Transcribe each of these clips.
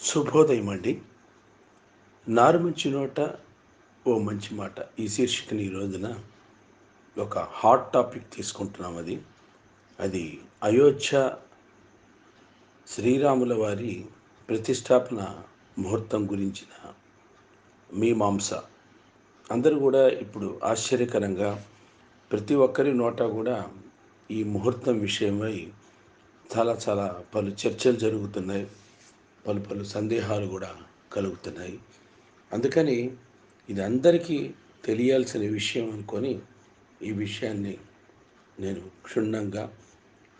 శుభోదయం అండి నారు మంచి నోట ఓ మంచి మాట. ఈ శీర్షికని ఈ రోజున ఒక హాట్ టాపిక్ తీసుకుంటున్నాం అది. అది అయోధ్య శ్రీరాముల వారి ప్రతిష్టాపన ముహూర్తం గురించిన మీమాంస. అందరూ కూడా ఇప్పుడు ఆశ్చర్యకరంగా ప్రతి ఒక్కరి నోట కూడా ఈ ముహూర్తం విషయమై చాలా చాలా పలు చర్చలు జరుగుతున్నాయి. పలు పలు సందేహాలు కూడా కలుగుతున్నాయి. అందుకని ఇది అందరికీ తెలియాల్సిన విషయం అనుకొని ఈ విషయాన్ని నేను క్షుణ్ణంగా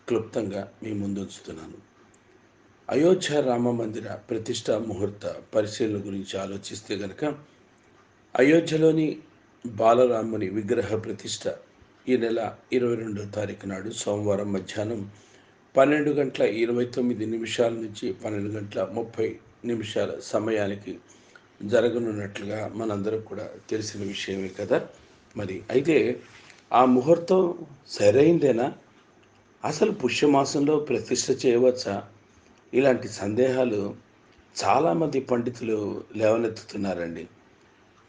క్లుప్తంగా మీ ముందుంచుతున్నాను. అయోధ్య రామ మందిర ప్రతిష్టా ముహూర్త పరిశీలన గురించి ఆలోచిస్తే గనక అయోధ్యలోని బాలరాముని విగ్రహ ప్రతిష్ట ఈ నెల ఇరవై రెండో తారీఖు నాడు సోమవారం మధ్యాహ్నం పన్నెండు గంటల ఇరవై తొమ్మిది నిమిషాల నుంచి పన్నెండు గంటల ముప్పై నిమిషాల సమయానికి జరగనున్నట్లుగా మనందరం కూడా తెలిసిన విషయమే కదా. మరి అయితే ఆ ముహూర్తం సరైందేనా? అసలు పుష్యమాసంలో ప్రతిష్ట చేయవచ్చా? ఇలాంటి సందేహాలు చాలామంది పండితులు లేవనెత్తుతున్నారండి.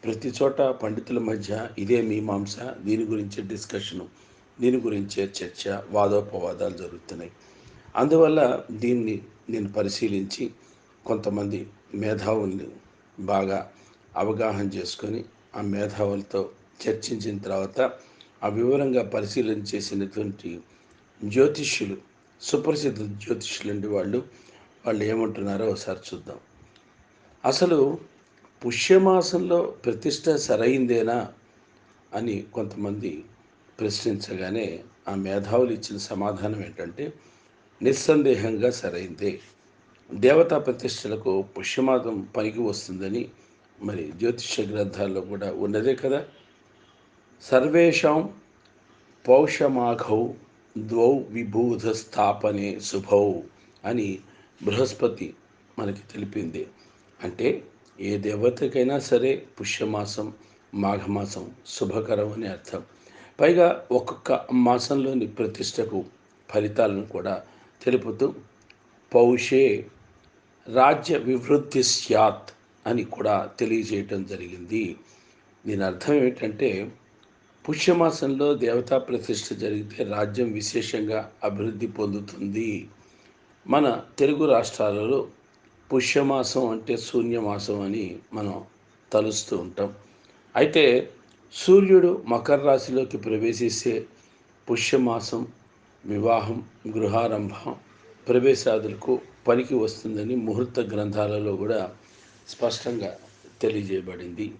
ప్రతి చోట పండితుల మధ్య ఇదే మీమాంస దీని గురించే డిస్కషను దీని గురించే చర్చ వాదోపవాదాలు జరుగుతున్నాయి. అందువల్ల దీన్ని నేను పరిశీలించి కొంతమంది మేధావుల్ని బాగా అవగాహన చేసుకొని ఆ మేధావులతో చర్చించిన తర్వాత ఆ వివరంగా పరిశీలన చేసినటువంటి జ్యోతిష్యులు సుప్రసిద్ధ జ్యోతిష్యులు అండి వాళ్ళు. వాళ్ళు ఏమంటున్నారో ఒకసారి చూద్దాం. అసలు పుష్యమాసంలో ప్రతిష్ట సరైందేనా అని కొంతమంది ప్రశ్నించగానే ఆ మేధావులు ఇచ్చిన సమాధానం ఏంటంటే నిస్సందేహంగా సరైందే. దేవతా ప్రతిష్టలకు పుష్యమాసం పనికి వస్తుందని మరి జ్యోతిష గ్రంథాల్లో కూడా ఉన్నదే కదా? సర్వేషాం పౌషమాఘౌ ద్వౌ విభూధ స్థాపనే శుభౌ అని బృహస్పతి మనకి తెలిపింది. అంటే ఏ దేవతకైనా సరే పుష్యమాసం మాఘమాసం శుభకరం అని అర్థం. పైగా ఒక్కొక్క మాసంలోని ప్రతిష్టకు ఫలితాలను కూడా తెలుపుతూ పౌషే రాజ్య వివృద్ధి స్యాత్ అని కూడా తెలియజేయటం జరిగింది. దీని అర్థం ఏమిటంటే పుష్యమాసంలో దేవతా ప్రతిష్ఠ జరిగితే రాజ్యం విశేషంగా అభివృద్ధి పొందుతుంది. మన తెలుగు రాష్ట్రాలలో పుష్యమాసం అంటే శూన్యమాసం అని మనం తలుస్తూ ఉంటాం. అయితే సూర్యుడు మకర రాశిలోకి ప్రవేశిస్తే పుష్యమాసం వివాహం గృహారంభం ప్రవేశాదులకు పనికి వస్తుందని ముహూర్త గ్రంథాలలో కూడా స్పష్టంగా తెలియజేయబడింది.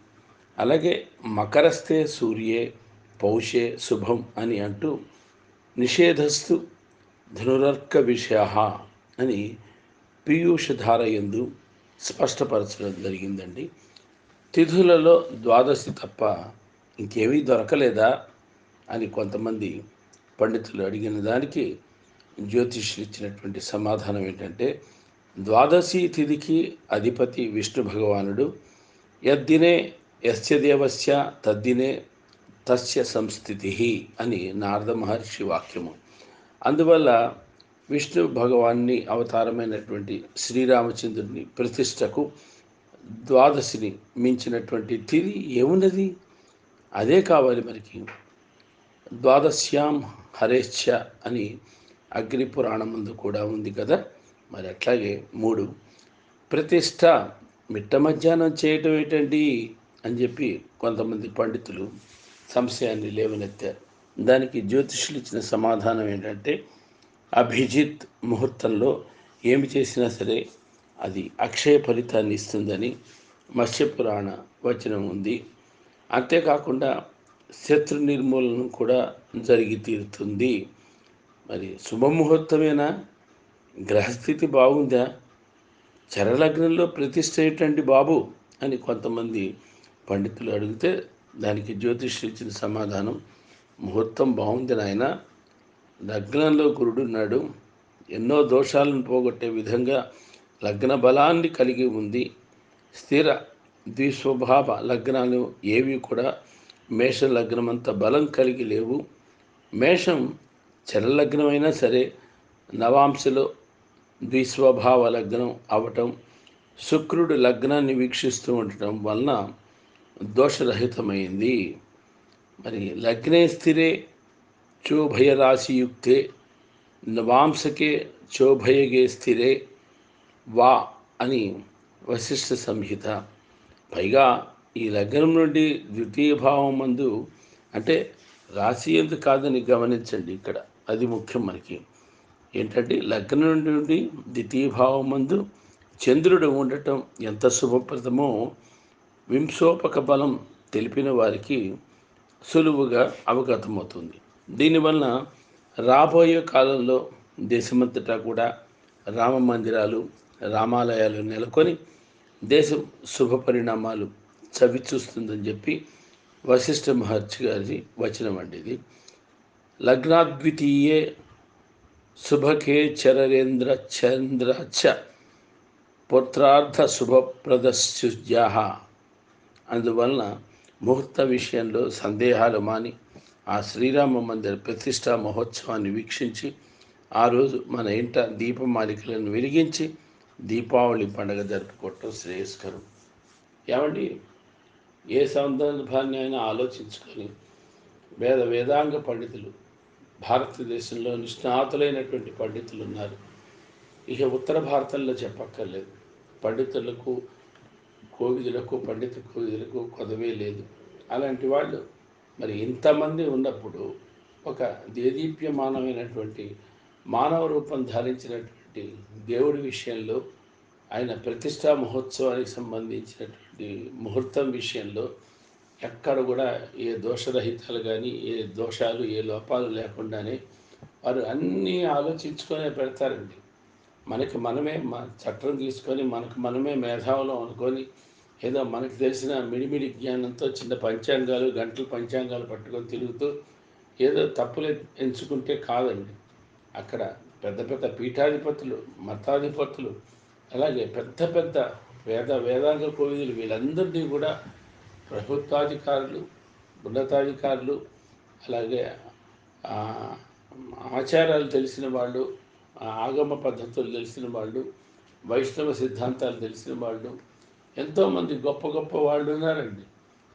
అలాగే మకరస్థే సూర్యే పౌషే శుభం అని అంటూ నిషేధస్తు ధనురర్క విషయ అని పీయూషధార ఎందు స్పష్టపరచడం జరిగిందండి. తిథులలో ద్వాదశి తప్ప ఇంకేమీ దొరకలేదా అని కొంతమంది పండితులు అడిగిన దానికి జ్యోతిష్యులు ఇచ్చినటువంటి సమాధానం ఏంటంటే ద్వాదశి తిథికి అధిపతి విష్ణు భగవానుడు యద్దినే యస్య దేవస్య తద్దినే తస్య సంస్థితి అని నారద మహర్షి వాక్యము. అందువల్ల విష్ణు భగవాన్ని అవతారమైనటువంటి శ్రీరామచంద్రుని ప్రతిష్టకు ద్వాదశిని మించినటువంటి తిథి ఏమున్నది? అదే కావాలి మనకి ద్వాదశ్యాం హరేచ్ఛ అని అగ్ని పురాణం ముందు కూడా ఉంది కదా. మరి అట్లాగే మూడు. ప్రతిష్ట మిట్ట మధ్యాహ్నం చేయటం ఏంటండి? అని చెప్పి కొంతమంది పండితులు సంశయాన్ని లేవనెత్తారు. దానికి జ్యోతిషులు ఇచ్చిన సమాధానం ఏంటంటే అభిజిత్ ముహూర్తంలో ఏమి చేసినా సరే అది అక్షయ ఫలితాన్ని ఇస్తుందని మత్స్యపురాణ వచనం ఉంది. అంతేకాకుండా శత్రు నిర్మూలన కూడా జరిగి తీరుతుంది. మరి శుభముహూర్తమేనా? గ్రహస్థితి బాగుందా? చరలగ్నంలో ప్రతిష్ట ఏంటండి బాబు? అని కొంతమంది పండితులు అడిగితే దానికి జ్యోతిష్యులు ఇచ్చిన సమాధానం ముహూర్తం బాగుంది నాయన. లగ్నంలో గురుడున్నాడు ఎన్నో దోషాలను పోగొట్టే విధంగా లగ్న బలాన్ని కలిగి ఉంది. స్థిర ద్విస్వభావ లగ్నాలు ఏవి కూడా మేష లగ్నం అంత బలం కలిగి లేవు. మేషం చరలగ్నమైనా సరే నవాంశలో ద్విస్వభావ లగ్నం అవటం శుక్రుడు లగ్నాన్ని వీక్షిస్తూ ఉండటం వలన దోషరహితమైంది. మరి లగ్నే స్థిరే చోభయ రాశియుక్తే నవాంసకే చోభయగే స్థిరే వా అని వశిష్ఠ సంహిత. పైగా ఈ లగ్నం నుండి ద్వితీయ భావం మందు అంటే రాశి ఎందుకు కాదని గమనించండి ఇక్కడ. అది ముఖ్యం మనకి. ఏంటంటే లగ్నం నుండి ద్వితీయ భావం మందు చంద్రుడు ఉండటం ఎంత శుభప్రదమో వింశోపక బలం తెలిపిన వారికి సులువుగా అవగతమవుతుంది. దీనివలన రాబోయే కాలంలో దేశమంతటా కూడా రామ మందిరాలు రామాలయాలు నెలకొని దేశం శుభ పరిణామాలు చవి చూస్తుందని చెప్పి వశిష్ఠ మహర్షి గారి వచనం అండి ఇది. లగ్నాద్వితీయే శుభకే చరరేంద్ర చంద్ర చ పుత్రార్థ శుభప్రదస్యుజా అందువలన ముహూర్త విషయంలో సందేహాలు మాని ఆ శ్రీరామ మందిర ప్రతిష్టా మహోత్సవాన్ని వీక్షించి ఆ రోజు మన ఇంట దీపమాలికలను వెలిగించి దీపావళి పండుగ జరుపుకోవటం శ్రేయస్కరం. ఏమండి? ఏ సందర్భాన్ని అయినా ఆలోచించుకొని వేద వేదాంగ పండితులు భారతదేశంలో నిష్ణాతులైనటువంటి పండితులు ఉన్నారు. ఇక ఉత్తర భారతంలో చెప్పక్కర్లేదు. పండితులకు కోవిదులకు పండిత కోవిదులకు కొదవే లేదు. అలాంటి వాళ్ళు మరి ఇంతమంది ఉన్నప్పుడు ఒక దేదీప్యమానమైనటువంటి మానవ రూపం ధరించినటువంటి దేవుడి విషయంలో ఆయన ప్రతిష్టా మహోత్సవానికి సంబంధించినటువంటి ముహూర్తం విషయంలో ఎక్కడ కూడా ఏ దోషరహితాలు కానీ ఏ దోషాలు ఏ లోపాలు లేకుండానే వారు అన్నీ ఆలోచించుకొనే పెడతారండి. మనకి మనమే మన చట్టం తీసుకొని మనకు మనమే మేధావులం అనుకొని ఏదో మనకు తెలిసిన మిడిమిడి జ్ఞానంతో చిన్న పంచాంగాలు గంటలు పంచాంగాలు పట్టుకొని తిరుగుతూ ఏదో తప్పులు ఎంచుకుంటే కాదండి. అక్కడ పెద్ద పెద్ద పీఠాధిపతులు మతాధిపతులు అలాగే పెద్ద పెద్ద వేద వేదాంగ కోవిదులు వీళ్ళందరినీ కూడా ప్రభుత్వాధికారులు ఉన్నతాధికారులు అలాగే ఆచారాలు తెలిసిన వాళ్ళు ఆగమ పద్ధతులు తెలిసిన వాళ్ళు వైష్ణవ సిద్ధాంతాలు తెలిసిన వాళ్ళు ఎంతోమంది గొప్ప గొప్ప వాళ్ళు ఉన్నారండి.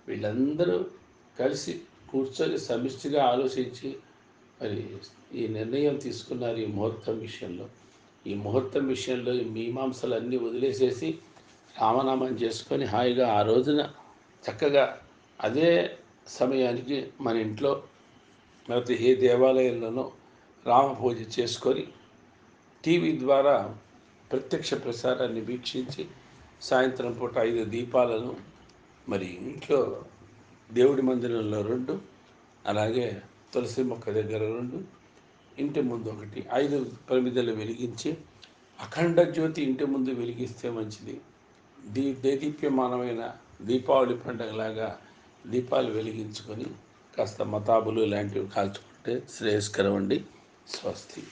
వీళ్ళందరూ కలిసి కూర్చొని సమిష్టిగా ఆలోచించి మరి ఈ నిర్ణయం తీసుకున్నారు ఈ ముహూర్తం విషయంలో. ఈ ముహూర్తం విషయంలో ఈ మీమాంసలన్నీ వదిలేసేసి రామనామం చేసుకొని హాయిగా ఆ రోజున చక్కగా అదే సమయానికి మన ఇంట్లో లేకపోతే ఏ దేవాలయంలోనో రామ పూజ చేసుకొని టీవీ ద్వారా ప్రత్యక్ష ప్రసారాన్ని వీక్షించి సాయంత్రం పూట ఐదు దీపాలను మరి ఇంట్లో దేవుడి మందిరంలో రెండు అలాగే తులసి మొక్క దగ్గర రెండు ఇంటి ముందు ఒకటి. ఐదు ప్రమిదలు వెలిగించి అఖండ జ్యోతి ఇంటి ముందు వెలిగిస్తే మంచిది. దీ దేదీప్యమానమైన దీపావళి పండుగలాగా దీపాలు వెలిగించుకొని కాస్త మతాబులు ఇలాంటివి కాల్చుకుంటే శ్రేయస్కరం అండి. స్వస్తి.